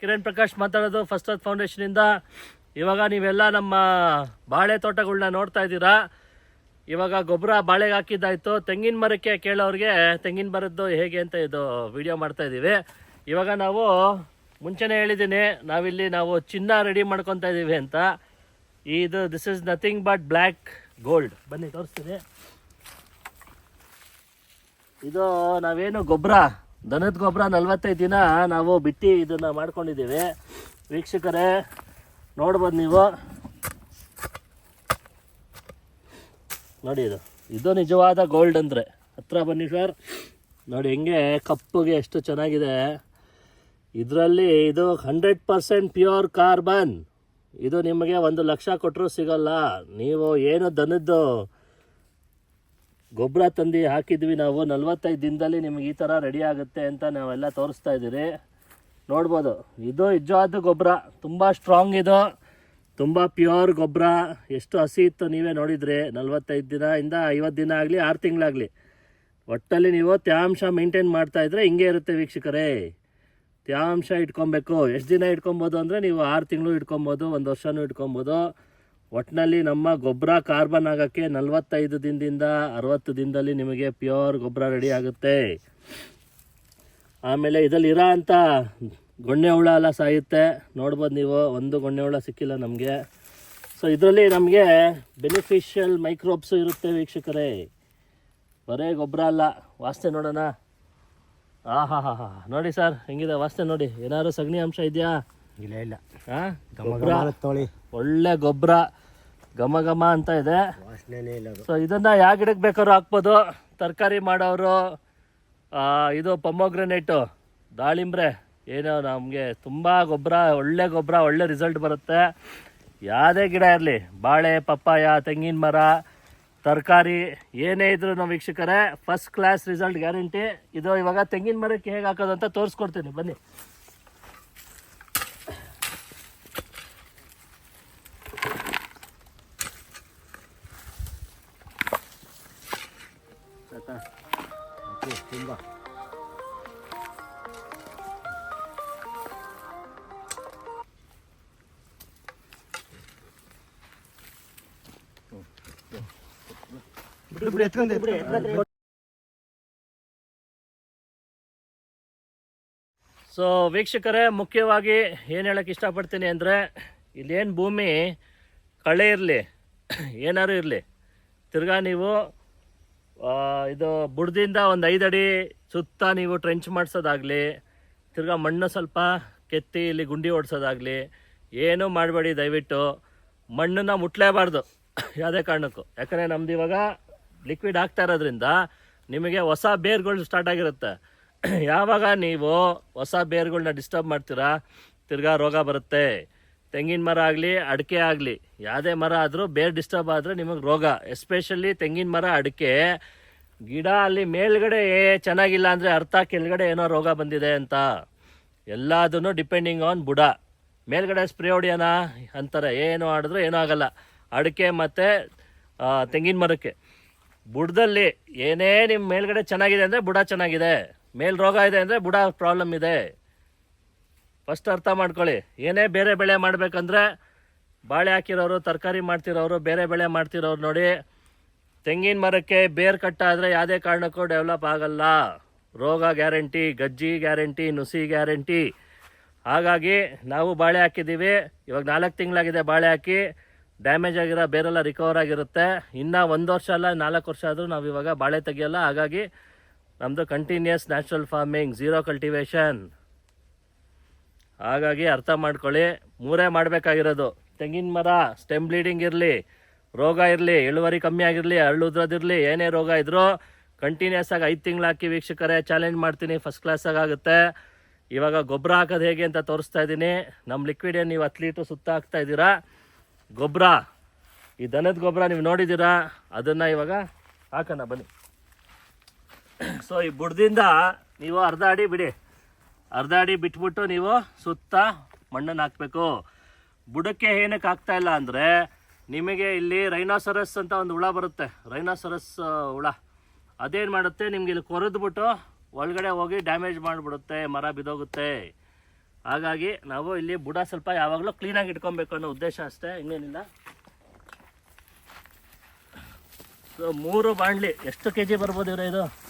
ಕಿರಣ್ ಪ್ರಕಾಶ್ ಮಾತಾಡೋದು first earth ಫೌಂಡೇಶನಿಂದ ಇವಾಗ ನೀವೆಲ್ಲ ನಮ್ಮ ಬಾಳೆ ತೋಟಗಳನ್ನ ನೋಡ್ತಾ ಇದ್ದೀರಾ? ಇವಾಗ ಗೊಬ್ಬರ ಬಾಳೆಗೆ ಹಾಕಿದ್ದಾಯ್ತು. ತೆಂಗಿನ ಮರಕ್ಕೆ ಕೇಳೋರಿಗೆ ತೆಂಗಿನ ಮರದ್ದು ಹೇಗೆ ಅಂತ ಇದು ವಿಡಿಯೋ ಮಾಡ್ತಾ ಇದ್ದೀವಿ. ಇವಾಗ ನಾವು ಮುಂಚೆನೇ ಹೇಳಿದ್ದೀನಿ, ನಾವಿಲ್ಲಿ ನಾವು ಚಿನ್ನ ರೆಡಿ ಮಾಡ್ಕೊತಾ ಇದ್ದೀವಿ ಅಂತ. ಇದು this is nothing but black gold ಬನ್ನಿ, ತೋರಿಸ್ತೀನಿ. ಇದು ನಾವೇನು ಗೊಬ್ಬರ ದನದ ಗೊಬ್ಬರ ನಲವತ್ತೈದು ದಿನ ನಾವು ಬಿಟ್ಟು ಇದನ್ನು ಮಾಡ್ಕೊಂಡಿದ್ದೀವಿ. ವೀಕ್ಷಕರೇ, ನೋಡ್ಬೋದು ನೀವು. ನೋಡಿ ಇದು. ಇದು ನಿಜವಾದ ಗೋಲ್ಡ್ ಅಂದರೆ. ಹತ್ರ ಬನ್ನಿ ಸರ್. ನೋಡಿ ಹೆಂಗೆ ಕಪ್ಪುಗೆ ಎಷ್ಟು ಚೆನ್ನಾಗಿದೆ. ಇದರಲ್ಲಿ ಇದು ಹಂಡ್ರೆಡ್ ಪರ್ಸೆಂಟ್ ಪ್ಯೂರ್ ಕಾರ್ಬನ್. ಇದು ನಿಮಗೆ ಒಂದು ಲಕ್ಷ ಕೊಟ್ಟರು ಸಿಗಲ್ಲ. ನೀವು ಏನು ದನದ್ದು ಗೊಬ್ಬರ ತಂದು ಹಾಕಿದ್ವಿ ನಾವು. ನಲ್ವತ್ತೈದು ದಿನದಲ್ಲಿ ನಿಮಗೆ ಈ ಥರ ರೆಡಿ ಆಗುತ್ತೆ ಅಂತ ನಾವೆಲ್ಲ ತೋರಿಸ್ತಾ ಇದ್ದೀರಿ. ನೋಡ್ಬೋದು. ಇದು ನಿಜವಾದ ಗೊಬ್ಬರ. ತುಂಬ ಸ್ಟ್ರಾಂಗ್ ಇದು. ತುಂಬ ಪ್ಯೂರ್ ಗೊಬ್ಬರ. ಎಷ್ಟು ಹಸಿ ಇತ್ತು ನೀವೇ ನೋಡಿದ್ರಿ. ನಲ್ವತ್ತೈದು ದಿನ ಇಂದ ಐವತ್ತು ದಿನ ಆಗಲಿ, ಆರು ತಿಂಗಳಾಗಲಿ. ಒಟ್ಟಲ್ಲಿ ನೀವು ತ್ಯಾಂಶ ಮೇಂಟೈನ್ ಮಾಡ್ತಾ ಇದ್ರೆ ಹಿಂಗೆ ಇರುತ್ತೆ ವೀಕ್ಷಕರೇ. ತ್ಯಾಂಶ ಇಟ್ಕೊಬೇಕು. ಎಷ್ಟು ದಿನ ಇಟ್ಕೊಬೋದು ಅಂದರೆ ನೀವು ಆರು ತಿಂಗಳು ಇಟ್ಕೊಬೋದು, ಒಂದು ವರ್ಷನೂ ಇಟ್ಕೊಬೋದು. ಒಟ್ಟಿನಲ್ಲಿ ನಮ್ಮ ಗೊಬ್ಬರ ಕಾರ್ಬನ್ ಆಗೋಕ್ಕೆ ನಲವತ್ತೈದು ದಿನದಿಂದ ಅರವತ್ತು ದಿನದಲ್ಲಿ ನಿಮಗೆ ಪ್ಯೂರ್ ಗೊಬ್ಬರ ರೆಡಿ ಆಗುತ್ತೆ. ಆಮೇಲೆ ಇದರಲ್ಲಿ ಇರೋ ಅಂಥ ಗೊಣ್ಣೆ ಹುಳ ಎಲ್ಲ ಸಾಯುತ್ತೆ. ನೋಡ್ಬೋದು ನೀವು, ಒಂದು ಗೊಣ್ಣೆ ಹುಳ ಸಿಕ್ಕಿಲ್ಲ ನಮಗೆ. ಸೊ ಇದರಲ್ಲಿ ನಮಗೆ ಬೆನಿಫಿಷಿಯಲ್ ಮೈಕ್ರೋಬ್ಸು ಇರುತ್ತೆ ವೀಕ್ಷಕರೇ. ಬರೇ ಗೊಬ್ಬರ ಅಲ್ಲ. ವಾಸನೆ ನೋಡೋಣ. ಆಹಾ ಹಾ ಹಾ ನೋಡಿ ಸರ್, ಹೆಂಗಿದೆ? ವಾಸನೆ ನೋಡಿ. ಏನಾದ್ರು ಸಗಣಿ ಅಂಶ ಇದೆಯಾ? ಇಲ್ಲ ಇಲ್ಲ. ಹಾಂ? ಘಮ ಒಳ್ಳೆ ಗೊಬ್ಬರ ಘಮ ಘಮ ಅಂತ ಇದೆ. ವಾಸನೆನೇ ಇಲ್ಲ ಅದು. ಸೊ ಇದನ್ನ ಯಾವ ಗಿಡಕ್ಕೆ ಬೇಕಾದ್ರೂ ಹಾಕ್ಬೋದು. ತರಕಾರಿ ಮಾಡೋರು ಆ, ಇದು ಪೊಮೊಗ್ರನೇಟು ದಾಳಿಂಬ್ರೆ. ಏನೋ ನಮಗೆ ತುಂಬ ಗೊಬ್ಬರ ಒಳ್ಳೆ ಗೊಬ್ಬರ ಒಳ್ಳೆ ರಿಸಲ್ಟ್ ಬರುತ್ತೆ. ಯಾವುದೇ ಗಿಡ ಇರಲಿ ಬಾಳೆ ಪಪ್ಪಾಯ ತೆಂಗಿನ ಮರ ತರಕಾರಿ ಏನೇ ಇದ್ರು ನಾವು ವೀಕ್ಷಕರೇ ಫಸ್ಟ್ ಕ್ಲಾಸ್ ರಿಸಲ್ಟ್ ಗ್ಯಾರಂಟಿ ಇದು ಇವಾಗ ತೆಂಗಿನ ಮರಕ್ಕೆ ಹೇಗೆ ಹಾಕೋದು ಅಂತ ತೋರಿಸ್ಕೊಡ್ತೀನಿ. ಬನ್ನಿ. ಆಯ್ತಾ? ಓಕೆ ತುಂಬ ಬಿಡು ಎತ್ಕೊಂಡೆ. ಸೊ ವೀಕ್ಷಕರೇ ಮುಖ್ಯವಾಗಿ ಏನು ಹೇಳಕ್ಕೆ ಇಷ್ಟಪಡ್ತೀನಿ ಅಂದರೆ ಇಲ್ಲೇನು ಭೂಮಿ ಕಳೆ ಇರಲಿ ಏನಾರು ಇರಲಿ ತಿರ್ಗಾ ನೀವು ಇದು ಬುಡದಿಂದ ಒಂದು ಐದು ಅಡಿ ಸುತ್ತ ನೀವು ಟ್ರೆಂಚ್ ಮಾಡಿಸೋದಾಗಲಿ, ತಿರ್ಗಾ ಮಣ್ಣು ಸ್ವಲ್ಪ ಕೆತ್ತಿ ಇಲ್ಲಿ ಗುಂಡಿ ಓಡಿಸೋದಾಗಲಿ, ಏನೂ ಮಾಡಬೇಡಿ ದಯವಿಟ್ಟು. ಮಣ್ಣನ್ನು ಮುಟ್ಲೇಬಾರ್ದು ಯಾವುದೇ ಕಾರಣಕ್ಕೂ. ಯಾಕಂದರೆ ನಮ್ದು ಇವಾಗ ಲಿಕ್ವಿಡ್ ಆಗ್ತಾ ಇರೋದ್ರಿಂದ ನಿಮಗೆ ಹೊಸ ಬೇರ್ಗಳು ಸ್ಟಾರ್ಟ್ ಆಗಿರುತ್ತೆ. ಯಾವಾಗ ನೀವು ಹೊಸ ಬೇರ್ಗಳನ್ನ ಡಿಸ್ಟರ್ಬ್ ಮಾಡ್ತೀರಾ, ತಿರ್ಗಾ ರೋಗ ಬರುತ್ತೆ. ತೆಂಗಿನ ಮರ ಆಗಲಿ, ಅಡಿಕೆ ಆಗಲಿ, ಯಾವುದೇ ಮರ ಆದರೂ ಬೇರೆ ಡಿಸ್ಟರ್ಬ್ ಆದರೆ ನಿಮಗೆ ರೋಗ. ಎಸ್ಪೆಷಲಿ ತೆಂಗಿನ ಮರ, ಅಡಿಕೆ. ಗಿಡ ಅಲ್ಲಿ ಮೇಲ್ಗಡೆ ಚೆನ್ನಾಗಿಲ್ಲ ಅಂದರೆ ಅರ್ಥ ಕೆಳಗಡೆ ಏನೋ ರೋಗ ಬಂದಿದೆ ಅಂತ. ಎಲ್ಲದನ್ನು ಡಿಪೆಂಡಿಂಗ್ ಆನ್ ಬುಡ. ಮೇಲ್ಗಡೆ ಸ್ಪ್ರೇ ಹೊಡಿಯೋಣ ಅಂತಾರೆ. ಏನು ಆಡಿದ್ರು ಏನೂ ಆಗಲ್ಲ. ಅಡಿಕೆ ಮತ್ತು ತೆಂಗಿನ ಮರಕ್ಕೆ. ಬುಡದಲ್ಲಿ ಏನೇ ನಿಮ್ಮ ಮೇಲ್ಗಡೆ ಚೆನ್ನಾಗಿದೆ ಅಂದರೆ ಬುಡ ಚೆನ್ನಾಗಿದೆ. ಮೇಲ್ ರೋಗ ಇದೆ ಅಂದರೆ ಬುಡ ಪ್ರಾಬ್ಲಮ್ ಇದೆ. ಫಸ್ಟ್ ಅರ್ಥ ಮಾಡ್ಕೊಳ್ಳಿ. ಏನೇ ಬೇರೆ ಬೆಳೆ ಮಾಡಬೇಕಂದ್ರೆ ಬಾಳೆ ಹಾಕಿರೋರು, ತರಕಾರಿ ಮಾಡ್ತಿರೋರು, ಬೇರೆ ಬೆಳೆ ಮಾಡ್ತಿರೋರು ನೋಡಿ, ತೆಂಗಿನ ಮರಕ್ಕೆ ಬೇರು ಕಟ್ಟಾದರೆ ಯಾವುದೇ ಕಾರಣಕ್ಕೂ ಡೆವಲಪ್ ಆಗಲ್ಲ. ರೋಗ ಗ್ಯಾರಂಟಿ, ಗಜ್ಜಿ ಗ್ಯಾರಂಟಿ, ನುಸಿ ಗ್ಯಾರಂಟಿ. ಹಾಗಾಗಿ ನಾವು ಬಾಳೆ ಹಾಕಿದ್ದೀವಿ. ಇವಾಗ ನಾಲ್ಕು ತಿಂಗಳಾಗಿದೆ ಬಾಳೆ ಹಾಕಿ. ಡ್ಯಾಮೇಜ್ ಆಗಿರೋ ಬೇರೆಲ್ಲ ರಿಕವರ್ ಆಗಿರುತ್ತೆ. ಇನ್ನು ಒಂದು ವರ್ಷ ಅಲ್ಲ, ನಾಲ್ಕು ವರ್ಷ ಆದರೂ ನಾವು ಇವಾಗ ಬಾಳೆ ತೆಗಿಯಲ್ಲ. ಹಾಗಾಗಿ ನಮ್ಮದು continuous natural farming zero cultivation ಹಾಗಾಗಿ ಅರ್ಥ ಮಾಡ್ಕೊಳ್ಳಿ. ಮೂರೇ ಮಾಡಬೇಕಾಗಿರೋದು. ತೆಂಗಿನ ಮರ ಸ್ಟೆಮ್ ಬ್ಲೀಡಿಂಗ್ ಇರಲಿ, ರೋಗ ಇರಲಿ, ಇಳುವರಿ ಕಮ್ಮಿ ಆಗಿರಲಿ ಹಳ್ಳುದ್ರದಿರಲಿ ಏನೇ ರೋಗ ಇದ್ದರೂ ಕಂಟಿನ್ಯೂಸ್ ಆಗಿ ಐದು ತಿಂಗಳು ಹಾಕಿ ವೀಕ್ಷಕರೇ ಚಾಲೆಂಜ್ ಮಾಡ್ತೀನಿ ಫಸ್ಟ್ ಕ್ಲಾಸಾಗಿ ಆಗುತ್ತೆ. ಇವಾಗ ಗೊಬ್ಬರ ಹಾಕೋದು ಹೇಗೆ ಅಂತ ತೋರಿಸ್ತಾ ಇದ್ದೀನಿ. ನಮ್ಮ ಲಿಕ್ವಿಡ್ ಏನು ನೀವು ಹತ್ತು ಲೀಟ್ರ್ ಸುತ್ತ ಹಾಕ್ತಾ ಇದ್ದೀರಾ? ಗೊಬ್ಬರ ಈ ದನದ ಗೊಬ್ಬರ ನೀವು ನೋಡಿದ್ದೀರಾ? ಅದನ್ನು ಇವಾಗ ಹಾಕೋಣ, ಬನ್ನಿ. ಸೊ ಈ ಬುಡದಿಂದ ನೀವು ಅರ್ಧ ಅಡಿ ಬಿಡಿ. ಅರ್ಧ ಅಡಿ ಬಿಟ್ಬಿಟ್ಟು ನೀವು ಸುತ್ತ ಮಣ್ಣನ್ನು ಹಾಕಬೇಕು. ಬುಡಕ್ಕೆ ಏನಕ್ಕೆ ಆಗ್ತಾ ಇಲ್ಲ ಅಂದರೆ ನಿಮಗೆ ಇಲ್ಲಿ ರೈನಾಸರಸ್ ಅಂತ ಒಂದು ಹುಳ ಬರುತ್ತೆ. ರೈನಾಸರಸ್ ಹುಳ. ಅದೇನು ಮಾಡುತ್ತೆ? ನಿಮ್ಗೆ ಇಲ್ಲಿ ಕೊರೆದ್ಬಿಟ್ಟು ಒಳಗಡೆ ಹೋಗಿ ಡ್ಯಾಮೇಜ್ ಮಾಡಿಬಿಡುತ್ತೆ, ಮರ ಬಿದೋಗುತ್ತೆ ಹಾಗಾಗಿ ನಾವು ಇಲ್ಲಿ ಬುಡ ಸ್ವಲ್ಪ ಯಾವಾಗಲೂ ಕ್ಲೀನಾಗಿ ಇಟ್ಕೊಬೇಕು ಅನ್ನೋ ಉದ್ದೇಶ ಅಷ್ಟೇ. ಇನ್ನೇನಿಲ್ಲ. ಸೊ, ಮೂರು ಬಾಂಡ್ಲಿ ಎಷ್ಟು ಕೆ ಜಿ ಬರ್ಬೋದು ಇವ್ರೆ ಇದು?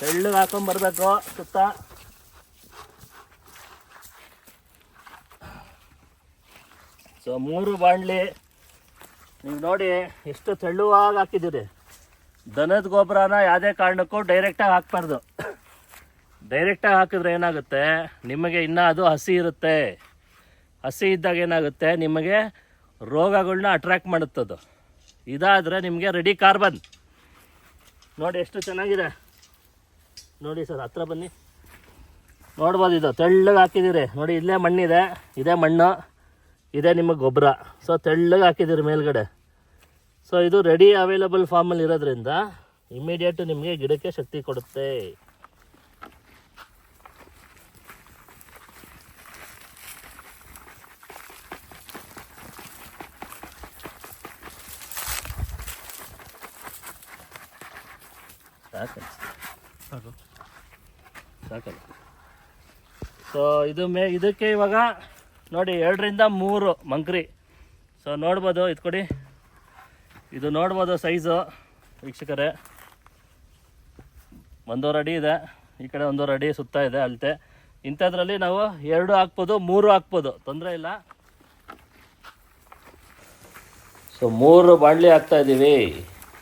ತೆಳ್ಳಗೆ ಹಾಕೊಂಬರ್ಬೇಕು ಸುತ್ತ. ಸೊ ಮೂರು ಬಾಣಲಿ, ನೀವು ನೋಡಿ ಎಷ್ಟು ತೆಳ್ಳುವಾಗಿ ಹಾಕಿದ್ದೀರಿ. ದನದ ಗೊಬ್ಬರನ ಯಾವುದೇ ಕಾರಣಕ್ಕೂ ಡೈರೆಕ್ಟಾಗಿ ಹಾಕ್ಬಾರ್ದು. ಡೈರೆಕ್ಟಾಗಿ ಹಾಕಿದ್ರೆ ಏನಾಗುತ್ತೆ? ನಿಮಗೆ ಇನ್ನೂ ಅದು ಹಸಿ ಇರುತ್ತೆ. ಹಸಿ ಇದ್ದಾಗ ಏನಾಗುತ್ತೆ? ನಿಮಗೆ ರೋಗಗಳನ್ನ ಅಟ್ರ್ಯಾಕ್ಟ್ ಮಾಡುತ್ತದು. ಇದಾದರೆ ನಿಮಗೆ ರೆಡಿ ಕಾರ್ಬನ್ ನೋಡಿ ಎಷ್ಟು ಚೆನ್ನಾಗಿದೆ. ನೋಡಿ ಸರ್ ಹತ್ರ ಬನ್ನಿ. ನೋಡ್ಬೋದು ಇದು ತೆಳ್ಳಗೆ ಹಾಕಿದ್ದೀರಿ. ನೋಡಿ ಇಲ್ಲೇ ಮಣ್ಣಿದೆ ಇದೇ ಮಣ್ಣು ಇದೇ ನಿಮಗೆ ಗೊಬ್ಬರ. ಸೊ ತೆಳ್ಳಗೆ ಹಾಕಿದ್ದೀರಿ ಮೇಲ್ಗಡೆ. ಸೊ ಇದು ರೆಡಿ ಅವೈಲಬಲ್ ಫಾರ್ಮಲ್ಲಿ ಇರೋದ್ರಿಂದ ಇಮಿಡಿಯೇಟ್ ನಿಮಗೆ ಗಿಡಕ್ಕೆ ಶಕ್ತಿ ಕೊಡುತ್ತೆ. ಸಾಕಲ್ಲ ಸಾಕಲ್ಲ. ಸೊ ಇದು ಮೇ, ಇದಕ್ಕೆ ಇವಾಗ ನೋಡಿ, ಎರಡರಿಂದ ಮೂರು ಮಂಕ್ರಿ. ಸೊ ನೋಡ್ಬೋದು, ಇದು ಕೊಡಿ. ಇದು ನೋಡ್ಬೋದು ಸೈಜು ವೀಕ್ಷಕರೇ. ಒಂದೂವರೆ ಅಡಿ ಇದೆ. ಈ ಕಡೆ ಒಂದೂವರೆ ಅಡಿ ಸುತ್ತ ಇದೆ, ಅಳತೆ. ಇಂಥದ್ರಲ್ಲಿ ನಾವು ಎರಡು ಹಾಕ್ಬೋದು, ಮೂರು ಹಾಕ್ಬೋದು. ತೊಂದರೆ ಇಲ್ಲ. ಸೊ ಮೂರು ಬಾಣಲಿ ಹಾಕ್ತಾ ಇದ್ದೀವಿ.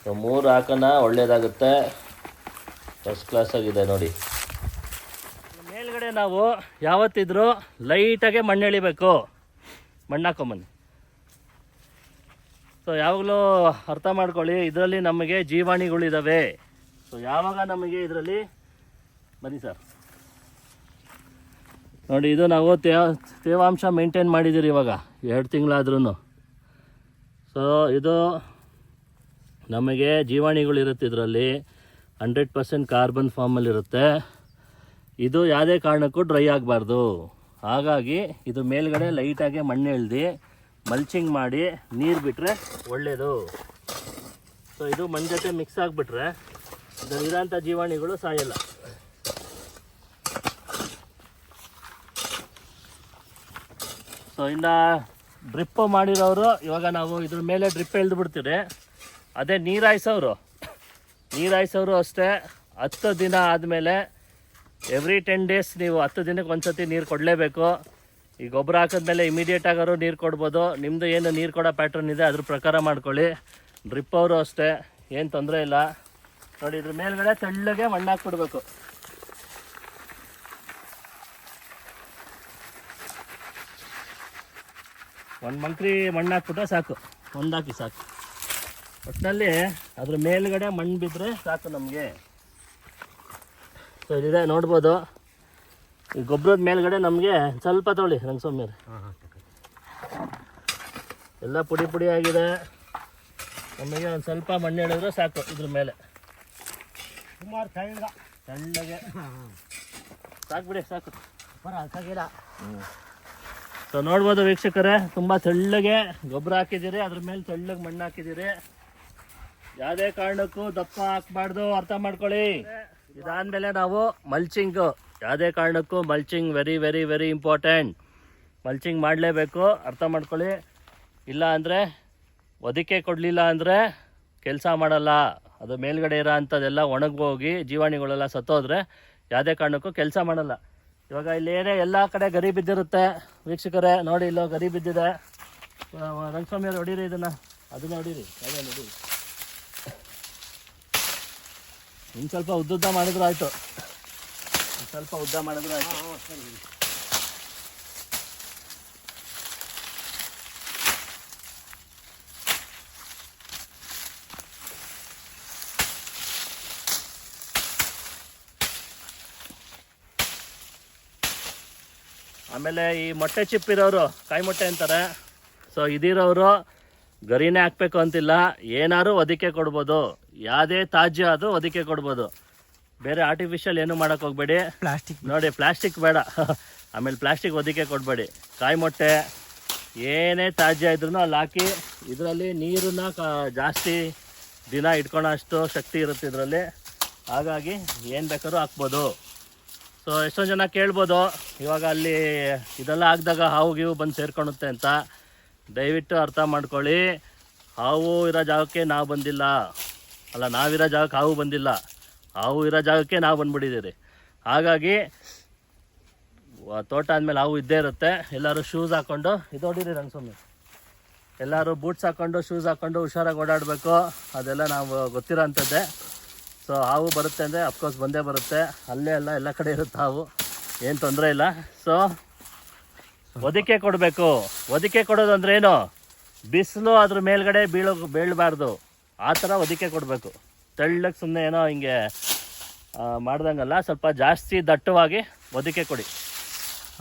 ಸೊ ಮೂರು ಹಾಕೋಣ ಒಳ್ಳೆಯದಾಗುತ್ತೆ ಫಸ್ಟ್ ಕ್ಲಾಸ್ ಆಗಿದೆ ನೋಡಿ. ನಾವು ಯಾವತ್ತಿದ್ರೂ ಲೈಟಾಗೆ ಮಣ್ಣು ಎಳಿಬೇಕು. ಮಣ್ಣು ಹಾಕೊಂಬನ್ನಿ ಸೊ ಯಾವಾಗಲೂ ಅರ್ಥ ಮಾಡ್ಕೊಳ್ಳಿ, ಇದರಲ್ಲಿ ನಮಗೆ ಜೀವಾಣಿಗಳಿದ್ದಾವೆ ಸೊ ಯಾವಾಗ ನಮಗೆ ಇದರಲ್ಲಿ, ಬನ್ನಿ ಸರ್ ನೋಡಿ, ಇದು ನಾವು ತೇವ, ತೇವಾಂಶ ಮೇಂಟೈನ್ ಮಾಡಿದ್ದೀರಿ ಇವಾಗ, ಎರಡು ತಿಂಗಳಾದ್ರೂ ಸೊ ಇದು ನಮಗೆ ಜೀವಾಣಿಗಳಿರುತ್ತೆ ಇದರಲ್ಲಿ ಹಂಡ್ರೆಡ್ ಪರ್ಸೆಂಟ್ ಕಾರ್ಬನ್ ಫಾರ್ಮಲ್ಲಿರುತ್ತೆ ಇದು ಯಾವುದೇ ಕಾರಣಕ್ಕೂ ಡ್ರೈ ಆಗಬಾರ್ದು. ಹಾಗಾಗಿ ಇದು ಮೇಲ್ಗಡೆ ಲೈಟಾಗಿ ಮಣ್ಣು ಎಳ್ದು ಮಲ್ಚಿಂಗ್ ಮಾಡಿ ನೀರು ಬಿಟ್ಟರೆ ಒಳ್ಳೆಯದು ಸೊ ಇದು ಮಣ್ಣು ಜೊತೆ ಮಿಕ್ಸ್ ಆಗಿಬಿಟ್ರೆ ಇದರಲ್ಲಿರೋಂಥ ಜೀವಾಣಿಗಳು ಸಾಯಲ್ಲ. ಸೊ ಇನ್ನು ಡ್ರಿಪ್ಪು ಮಾಡಿರೋರು, ಇವಾಗ ನಾವು ಇದ್ರ ಮೇಲೆ ಡ್ರಿಪ್ ಎಳ್ದು ಬಿಡ್ತೀವಿ ಅದೇ ನೀರಾಯ್ಸೋರು. ನೀರಾಯ್ಸೋರು ಅಷ್ಟೇ. ಹತ್ತು ದಿನ ಆದಮೇಲೆ ಎವ್ರಿ ಟೆನ್ ಡೇಸ್ ನೀವು ಹತ್ತು ದಿನಕ್ಕೆ ಒಂದ್ಸತಿ ನೀರು ಕೊಡಲೇಬೇಕು. ಈ ಗೊಬ್ಬರ ಹಾಕಿದ್ಮೇಲೆ ಇಮಿಡಿಯೇಟ್ ಆಗಾರು ನೀರು ಕೊಡ್ಬೋದು. ನಿಮ್ಮದು ಏನು ನೀರು ಕೊಡೋ ಪ್ಯಾಟ್ರನ್ ಇದೆ, ಅದ್ರ ಪ್ರಕಾರ ಮಾಡ್ಕೊಳ್ಳಿ. ಡ್ರಿಪ್ ಅವರು ಅಷ್ಟೇ, ಏನು ತೊಂದರೆ ಇಲ್ಲ. ನೋಡಿ, ಇದ್ರ ಮೇಲ್ಗಡೆ ತೆಳ್ಳಗೆ ಮಣ್ಣು ಹಾಕ್ಬಿಡ್ಬೇಕು. ಒಂದು ಮಂಕ್ರಿ ಮಣ್ಣು ಹಾಕ್ಬಿಟ್ರೆ ಸಾಕು. ಒಂದಾಕಿ ಸಾಕು. ಒಟ್ಟಿನಲ್ಲಿ ಅದ್ರ ಮೇಲ್ಗಡೆ ಮಣ್ಣು ಬಿದ್ದರೆ ಸಾಕು ನಮಗೆ. ಸೊ ಇದಿದೆ ನೋಡ್ಬೋದು. ಈ ಗೊಬ್ಬರದ ಮೇಲ್ಗಡೆ ನಮಗೆ ಸ್ವಲ್ಪ ತೊಳಿ ರಂಗಸ್ವಾಮಿಯವ್ರೆ ಎಲ್ಲ ಪುಡಿ ಪುಡಿ ಆಗಿದೆ. ನಮಗೆ ಒಂದು ಸ್ವಲ್ಪ ಮಣ್ಣು ಹೇಳಿದ್ರೆ ಸಾಕು ಇದ್ರ ಮೇಲೆ. ಸುಮಾರು ತಳ್ಳ ತಳ್ಳಗೆ. ಸಾಕು ಬಿಡಿ ಸಾಕು. ಬರ ಸಾಕಿಲ್ಲ ಸೊ ನೋಡ್ಬೋದು ವೀಕ್ಷಕರೇ ತುಂಬ ತೆಳ್ಳಗೆ ಗೊಬ್ಬರ ಹಾಕಿದ್ದೀರಿ ಅದ್ರ ಮೇಲೆ ತೆಳ್ಳಗೆ ಮಣ್ಣು ಹಾಕಿದ್ದೀರಿ. ಯಾವುದೇ ಕಾರಣಕ್ಕೂ ದಪ್ಪ ಹಾಕ್ಬಾರ್ದು ಅರ್ಥ ಮಾಡ್ಕೊಳ್ಳಿ. ಇದಾದ್ಮೇಲೆ ನಾವು ಮಲ್ಚಿಂಗ್ ಯಾವುದೇ ಕಾರಣಕ್ಕೂ mulching very very very important mulching ಮಾಡಲೇಬೇಕು. ಅರ್ಥ ಮಾಡ್ಕೊಳ್ಳಿ. ಇಲ್ಲ ಅಂದರೆ ಒದಿಕೆ ಕೊಡಲಿಲ್ಲ ಅಂದರೆ ಕೆಲಸ ಮಾಡಲ್ಲ. ಅದು ಮೇಲ್ಗಡೆ ಇರೋ ಅಂಥದ್ದೆಲ್ಲ ಒಣಗೋಗಿ ಜೀವಾಣಿಗಳೆಲ್ಲ ಸತ್ತೋದ್ರೆ ಯಾವುದೇ ಕಾರಣಕ್ಕೂ ಕೆಲಸ ಮಾಡಲ್ಲ. ಇವಾಗ ಇಲ್ಲಿ ಏನೇ ಎಲ್ಲ ಕಡೆ ಗರಿ ಬಿದ್ದಿರುತ್ತೆ. ವೀಕ್ಷಕರೇ, ನೋಡಿ ಇಲ್ಲೋ ಗರಿ ಬಿದ್ದಿದೆ. ರಂಗಸ್ವಾಮಿಯವ್ರು ಹೊಡೀರಿ ಇದನ್ನು. ಅದನ್ನು ಹೊಡೀರಿ ಅದೇ ಹೊಡೀರಿ ಇನ್ನು ಸ್ವಲ್ಪ ಉದ್ದುದ್ದ ಮಾಡಿದ್ರು ಆಯ್ತು. ಸ್ವಲ್ಪ ಉದ್ದ ಮಾಡಿದ್ರು ಆಯ್ತು. ಆಮೇಲೆ ಈ ಮೊಟ್ಟೆ ಚಿಪ್ಪಿರೋರು ಕಾಯಿ ಮೊಟ್ಟೆ ಅಂತಾರೆ. ಸೊ ಇದಿರೋರು ಗರಿನೇ ಹಾಕ್ಬೇಕು ಅಂತಿಲ್ಲ. ಏನಾದ್ರು ಒದಿಕೆ ಕೊಡ್ಬೋದು. ಯಾವುದೇ ತಾಜ್ಯ ಅದು ಒದಿಕೆ ಕೊಡ್ಬೋದು. ಬೇರೆ ಆರ್ಟಿಫಿಷಿಯಲ್ ಏನು ಮಾಡೋಕೆ ಹೋಗ್ಬೇಡಿ. ಪ್ಲಾಸ್ಟಿಕ್. ನೋಡಿ ಪ್ಲಾಸ್ಟಿಕ್ ಬೇಡ. ಆಮೇಲೆ ಪ್ಲಾಸ್ಟಿಕ್ ಒದಿಕೆ ಕೊಡಬೇಡಿ. ಕಾಯಿ ಮೊಟ್ಟೆ ಏನೇ ತಾಜ್ಯ ಇದ್ರೂ ಅಲ್ಲಿ ಹಾಕಿ ಇದರಲ್ಲಿ ನೀರನ್ನ ಕ ಜಾಸ್ತಿ ದಿನ ಇಟ್ಕೊಳೋ ಅಷ್ಟು ಶಕ್ತಿ ಇರುತ್ತೆ ಇದರಲ್ಲಿ. ಹಾಗಾಗಿ ಏನು ಬೇಕಾದ್ರೂ ಹಾಕ್ಬೋದು. ಸೊ ಎಷ್ಟೊಂದು ಜನ ಕೇಳ್ಬೋದು ಇವಾಗ ಅಲ್ಲಿ ಇದೆಲ್ಲ ಹಾಕಿದಾಗ ಹಾವು ಗೀವು ಬಂದು ಸೇರ್ಕೊಳುತ್ತೆ ಅಂತ. ದಯವಿಟ್ಟು ಅರ್ಥ ಮಾಡ್ಕೊಳ್ಳಿ. ಹಾವು ಇರೋ ಜಾಗಕ್ಕೆ ನಾವು ಬಂದಿಲ್ಲ. ಅಲ್ಲ, ನಾವಿರೋ ಜಾಗಕ್ಕೆ ಹಾವು ಬಂದಿಲ್ಲ. ಹಾವು ಇರೋ ಜಾಗಕ್ಕೆ ನಾವು ಬಂದ್ಬಿಟ್ಟಿದ್ದೀರಿ. ಹಾಗಾಗಿ ತೋಟ ಅಂದಮೇಲೆ ಹಾವು ಇದ್ದೇ ಇರುತ್ತೆ. ಎಲ್ಲರೂ ಶೂಸ್ ಹಾಕ್ಕೊಂಡು ಇದು ಹೊಡೀರಿ ರಂಗಸ್ವಾಮಿ ಎಲ್ಲರೂ ಬೂಟ್ಸ್ ಹಾಕ್ಕೊಂಡು ಶೂಸ್ ಹಾಕ್ಕೊಂಡು ಹುಷಾರಾಗಿ ಓಡಾಡಬೇಕು. ಅದೆಲ್ಲ ನಾವು ಗೊತ್ತಿರೋ ಅಂಥದ್ದೇ. ಸೊ ಹಾವು ಬರುತ್ತೆ ಅಂದರೆ ಅಫ್ಕೋರ್ಸ್ ಬಂದೇ ಬರುತ್ತೆ. ಅಲ್ಲೇ ಅಲ್ಲ, ಎಲ್ಲ ಕಡೆ ಇರುತ್ತೆ ಹಾವು. ಏನು ತೊಂದರೆ ಇಲ್ಲ. ಸೊ ಒದಿಕೆ ಕೊಡಬೇಕು. ಒದಿಕೆ ಕೊಡೋದು ಅಂದ್ರೆ ಏನು? ಬಿಸಿಲು ಅದ್ರ ಮೇಲ್ಗಡೆ ಬೀಳೋ ಬೀಳಬಾರ್ದು. ಆ ಥರ ಒದಿಕೆ ಕೊಡಬೇಕು. ತೆಳ್ಳಗೆ ಸುಮ್ಮನೆ ಏನೋ ಹಿಂಗೆ ಮಾಡ್ದಂಗಲ್ಲ ಸ್ವಲ್ಪ ಜಾಸ್ತಿ ದಟ್ಟವಾಗಿ ಒದಿಕೆ ಕೊಡಿ.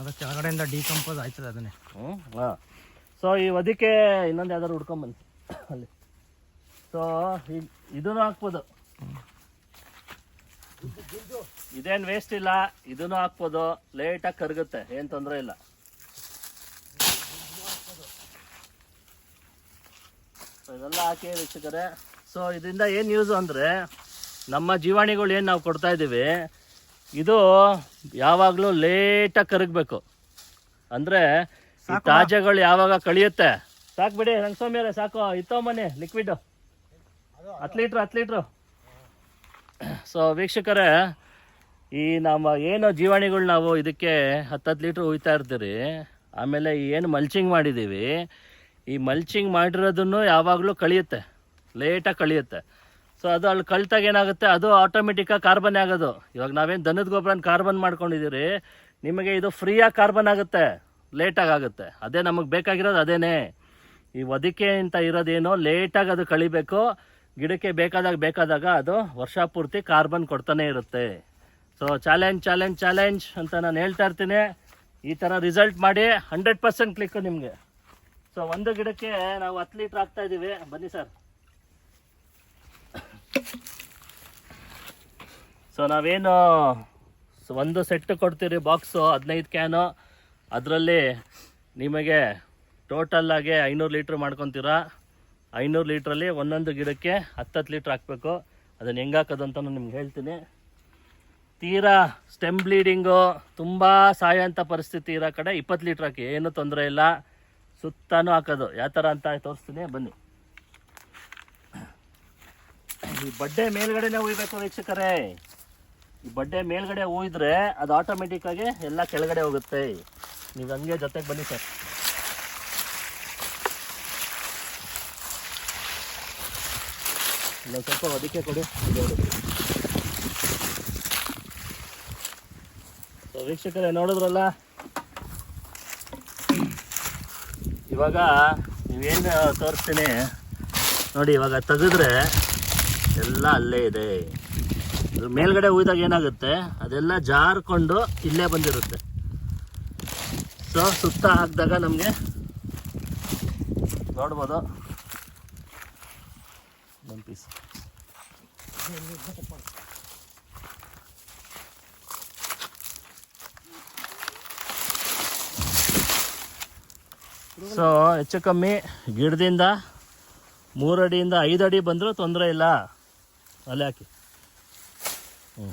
ಅದು ಕೆಳಗಡೆಯಿಂದ ಡಿಕಂಪೋಸ್ ಆಯ್ತದೆ ಅದನ್ನೇ. ಹ್ಞೂ ಹಾಂ. ಸೊ ಈ ಒದಿಕೆ ಇನ್ನೊಂದು ಯಾವ್ದಾದ್ರು ಹುಡ್ಕೊಂಬನ್ನಿ. ಅಲ್ಲಿ. ಸೊ ಇದನ್ನು ಇದೂ ಹಾಕ್ಬೋದು. ಇದೇನು ವೇಸ್ಟ್ ಇಲ್ಲ ಇದನ್ನು ಹಾಕ್ಬೋದು. ಲೇಟಾಗಿ ಕರಗುತ್ತೆ ಏನು ತೊಂದರೆ ಇಲ್ಲ. ಸೊ ಇದೆಲ್ಲ ಹಾಕಿ ವೀಕ್ಷಕರೇ. ಸೊ ಇದರಿಂದ ಏನು ಯೂಸು ಅಂದರೆ ನಮ್ಮ ಜೀವಾಣಿಗಳು ಏನು ನಾವು ಕೊಡ್ತಾ ಇದ್ದೀವಿ ಇದು ಯಾವಾಗಲೂ ಲೇಟಾಗಿ ಕರಗಬೇಕು. ಅಂದರೆ ತಾಜಾಗಳು ತಾಜೆಗಳು ಯಾವಾಗ ಕಳಿಯುತ್ತೆ? ಸಾಕು ಬಿಡಿ ರಂಗಸ್ವಾಮಿ ಅವರೇ ಸಾಕು. ಇತ್ತೋ ಮನೆ ಲಿಕ್ವಿಡ್ ಹತ್ತು ಲೀಟ್ರ್ ಹತ್ತು ಲೀಟ್ರು ಸೊ ವೀಕ್ಷಕರೇ ಈ ನಮ್ಮ ಏನು ಜೀವಾಣಿಗಳು ನಾವು ಇದಕ್ಕೆ ಹತ್ತತ್ತು ಲೀಟ್ರ್ ಉಯ್ತಾ ಇರ್ತೀರಿ ಆಮೇಲೆ ಏನು ಮಲ್ಚಿಂಗ್ ಮಾಡಿದ್ದೀವಿ ಈ ಮಲ್ಚಿಂಗ್ ಮಾಡಿರೋದನ್ನು ಯಾವಾಗಲೂ ಕಳಿಯುತ್ತೆ. ಲೇಟಾಗಿ ಕಳಿಯುತ್ತೆ. ಸೊ ಅದು ಅಲ್ಲಿ ಕಳ್ತಾಗ ಏನಾಗುತ್ತೆ? ಅದು ಆಟೋಮೆಟಿಕ್ಕಾಗಿ ಕಾರ್ಬನ್ ಆಗೋದು. ಇವಾಗ ನಾವೇನು ದನದ ಗೊಬ್ಬರನ ಕಾರ್ಬನ್ ಮಾಡ್ಕೊಂಡಿದ್ದೀರಿ, ನಿಮಗೆ ಇದು ಫ್ರೀಯಾಗಿ ಕಾರ್ಬನ್ ಆಗುತ್ತೆ. ಲೇಟಾಗಿ ಆಗುತ್ತೆ. ಅದೇ ನಮಗೆ ಬೇಕಾಗಿರೋದು ಅದೇನೇ. ಈ ಒದಿಕೆ ಅಂತ ಇರೋದೇನೋ ಲೇಟಾಗಿ ಅದು ಕಳಿಬೇಕು. ಗಿಡಕ್ಕೆ ಬೇಕಾದಾಗ ಬೇಕಾದಾಗ ಅದು ವರ್ಷ ಪೂರ್ತಿ ಕಾರ್ಬನ್ ಕೊಡ್ತಾನೆ ಇರುತ್ತೆ. ಸೊ ಚಾಲೆಂಜ್ ಚಾಲೆಂಜ್ ಚಾಲೆಂಜ್ ಅಂತ ನಾನು ಹೇಳ್ತಾ ಇರ್ತೀನಿ. ಈ ಥರ ರಿಸಲ್ಟ್ ಮಾಡಿ ಹಂಡ್ರೆಡ್ ಪರ್ಸೆಂಟ್ ಕ್ಲಿಕ್ಕು ನಿಮಗೆ. ಸೊ ಒಂದು ಗಿಡಕ್ಕೆ ನಾವು ಹತ್ತು ಲೀಟ್ರ್ ಹಾಕ್ತಾ ಇದ್ದೀವಿ ಬನ್ನಿ ಸರ್. ಸೊ ನಾವೇನು ಒಂದು ಸೆಟ್ ಕೊಡ್ತೀರಿ ಬಾಕ್ಸು, ಹದಿನೈದು ಕ್ಯಾನು ಅದರಲ್ಲಿ ನಿಮಗೆ ಟೋಟಲ್ ಆಗಿ ಐನೂರು ಲೀಟ್ರ್ ಮಾಡ್ಕೊತೀರಾ? ಐನೂರು ಲೀಟ್ರಲ್ಲಿ ಒಂದೊಂದು ಗಿಡಕ್ಕೆ ಹತ್ತತ್ತು ಲೀಟ್ರ್ ಹಾಕಬೇಕು. ಅದನ್ನು ಹೆಂಗೆ ಹಾಕೋದಂತ ನಿಮ್ಗೆ ಹೇಳ್ತೀನಿ. ತೀರಾ ಸ್ಟೆಮ್ ಬ್ಲೀಡಿಂಗು ತುಂಬ ಸಾಯೋಂಥ ಪರಿಸ್ಥಿತಿ ಇರೋ ಕಡೆ ಇಪ್ಪತ್ತು ಲೀಟ್ರ್ ಹಾಕಿ. ಏನೂ ತೊಂದರೆ ಇಲ್ಲ. ಸುತ್ತಾನು ಹಾಕೋದು. ಯಾವ ಥರ ಅಂತ ತೋರಿಸ್ತೀನಿ, ಬನ್ನಿ. ಈ ಬಡ್ಡೆ ಮೇಲ್ಗಡೆನೆ ಉಯ್ಬೇಕು ವೀಕ್ಷಕರೇ. ಈ ಬಡ್ಡೆ ಮೇಲ್ಗಡೆ ಉಯ್ದ್ರೆ ಅದು ಆಟೋಮೆಟಿಕ್ ಆಗಿ ಎಲ್ಲ ಕೆಳಗಡೆ ಹೋಗುತ್ತೆ. ನೀವು ಹಂಗೆ ಜೊತೆಗೆ ಬನ್ನಿ ಸರ್. ಇಲ್ಲ ಸ್ವಲ್ಪ ಅದಕ್ಕೆ ಕೊಡಿ. ವೀಕ್ಷಕರೇ, ನೋಡಿದ್ರಲ್ಲ? ಇವಾಗ ನೀವೇನು ತೋರಿಸ್ತೀನಿ. ನೋಡಿ, ಇವಾಗ ತೆಗೆದ್ರೆ ಎಲ್ಲ ಅಲ್ಲೇ ಇದೆ. ಮೇಲ್ಗಡೆ ಉಯ್ದಾಗ ಏನಾಗುತ್ತೆ? ಅದೆಲ್ಲ ಜಾರ್ಕೊಂಡು ಇಲ್ಲೇ ಬಂದಿರುತ್ತೆ. ಸೊ ಸುತ್ತ ಹಾಕಿದಾಗ ನಮಗೆ ನೋಡ್ಬೋದು. ಒಂದು ಪೀಸ್ ಸೊ ಹೆಚ್ಚು ಕಮ್ಮಿ ಗಿಡದಿಂದ ಮೂರು ಅಡಿಯಿಂದ ಐದು ಅಡಿ ಬಂದರೂ ತೊಂದರೆ ಇಲ್ಲ. ಅಲ್ಲೇ ಹಾಕಿ. ಹ್ಞೂ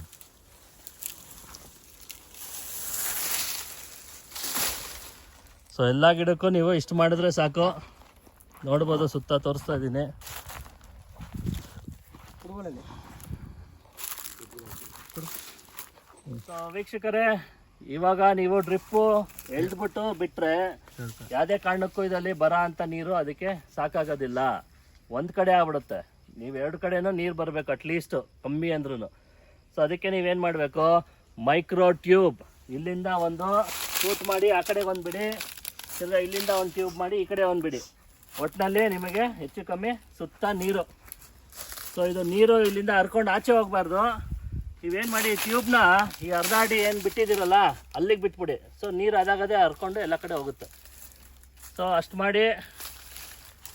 ಸೊ ಎಲ್ಲ ಗಿಡಕ್ಕೂ ನೀವು ಇಷ್ಟು ಮಾಡಿದ್ರೆ ಸಾಕು. ನೋಡ್ಬೋದು ಸುತ್ತ ತೋರಿಸ್ತಾ ಇದ್ದೀನಿ. ವೀಕ್ಷಕರೇ ಇವಾಗ ನೀವು ಡ್ರಿಪ್ಪು ಎಳ್ದ್ಬಿಟ್ಟು ಬಿಟ್ರೆ ಯಾವುದೇ ಕಾರಣಕ್ಕೂ ಇದರಲ್ಲಿ ಬರ ಅಂತ ನೀರು ಅದಕ್ಕೆ ಸಾಕಾಗೋದಿಲ್ಲ. ಒಂದು ಕಡೆ ಆಗ್ಬಿಡುತ್ತೆ. ನೀವು ಎರಡು ಕಡೆನೂ ನೀರು ಬರಬೇಕು ಅಟ್ಲೀಸ್ಟು ಕಮ್ಮಿ ಅಂದ್ರೂ ಸೊ ಅದಕ್ಕೆ ನೀವೇನು ಮಾಡಬೇಕು? ಮೈಕ್ರೋ ಟ್ಯೂಬ್ ಇಲ್ಲಿಂದ ಒಂದು ಶೂಟ್ ಮಾಡಿ ಆ ಕಡೆ ಒಂದು ಬಿಡಿ ತಿರ್ಗಾ ಇಲ್ಲಿಂದ ಒಂದು ಟ್ಯೂಬ್ ಮಾಡಿ ಈ ಕಡೆ ಒಂದು ಬಿಡಿ ಒಟ್ಟಿನಲ್ಲಿ ನಿಮಗೆ ಹೆಚ್ಚು ಕಮ್ಮಿ ಸುತ್ತ ನೀರು. ಸೊ ಇದು ನೀರು ಇಲ್ಲಿಂದ ಹರ್ಕೊಂಡು ಆಚೆ ಹೋಗಬಾರ್ದು. ನೀವೇನು ಮಾಡಿ ಟ್ಯೂಬ್ನ ಈ ಅರ್ಧ ಅಡಿ ಏನು ಬಿಟ್ಟಿದ್ದೀರಲ್ಲ ಅಲ್ಲಿಗೆ ಬಿಟ್ಬಿಡಿ. ಸೊ ನೀರು ಅದಾಗದೇ ಹರ್ಕೊಂಡು ಎಲ್ಲ ಕಡೆ ಹೋಗುತ್ತೆ. ಸೊ ಅಷ್ಟು ಮಾಡಿ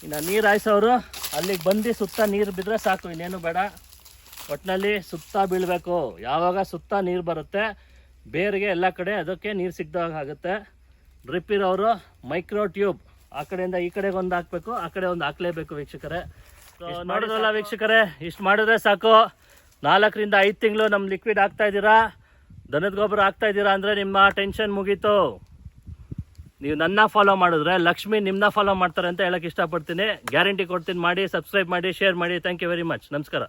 ಇನ್ನು ನೀರು ಹಾಯ್ಸೋರು ಅಲ್ಲಿಗೆ ಬಂದು ಸುತ್ತ ನೀರು ಬಿದ್ದರೆ ಸಾಕು ಇನ್ನೇನು ಬೇಡ. ಒಟ್ಟಿನಲ್ಲಿ ಸುತ್ತ ಬೀಳಬೇಕು. ಯಾವಾಗ ಸುತ್ತ ನೀರು ಬರುತ್ತೆ ಬೇರಿಗೆ ಎಲ್ಲ ಕಡೆ ಅದಕ್ಕೆ ನೀರು ಸಿಗ್ದಾಗ ಆಗುತ್ತೆ. ಡ್ರಿಪ್ ಇರೋರು ಮೈಕ್ರೋ ಟ್ಯೂಬ್ ಆ ಕಡೆಯಿಂದ ಈ ಕಡೆಗೆ ಒಂದು ಹಾಕಬೇಕು ಆ ಕಡೆ ಒಂದು ಹಾಕಲೇಬೇಕು ವೀಕ್ಷಕರೇ. ನೋಡಿದ್ರಲ್ಲ ವೀಕ್ಷಕರೇ ಇಷ್ಟು ಮಾಡಿದ್ರೆ ಸಾಕು. ನಾಲ್ಕರಿಂದ ಐದು ತಿಂಗಳು ನಮ್ಮ ಲಿಕ್ವಿಡ್ ಹಾಕ್ತಾ ಇದ್ದೀರಾ? ದನದ ಗೊಬ್ಬರ ಹಾಕ್ತಾ ಇದ್ದೀರಾ ಅಂದರೆ ನಿಮ್ಮ ಟೆನ್ಷನ್ ಮುಗೀತು. ನೀವು ನನ್ನ ಫಾಲೋ ಮಾಡಿದ್ರೆ ಲಕ್ಷ್ಮಿ ನಿಮ್ಮನ್ನ ಫಾಲೋ ಮಾಡ್ತಾರೆ ಅಂತ ಹೇಳಕ್ಕೆ ಇಷ್ಟಪಡ್ತೀನಿ. ಗ್ಯಾರಂಟಿ ಕೊಡ್ತೀನಿ. ಮಾಡಿ ಸಬ್ಸ್ಕ್ರೈಬ್ ಮಾಡಿ ಶೇರ್ ಮಾಡಿ. ಥ್ಯಾಂಕ್ ಯು ವೆರಿ ಮಚ್ ನಮಸ್ಕಾರ.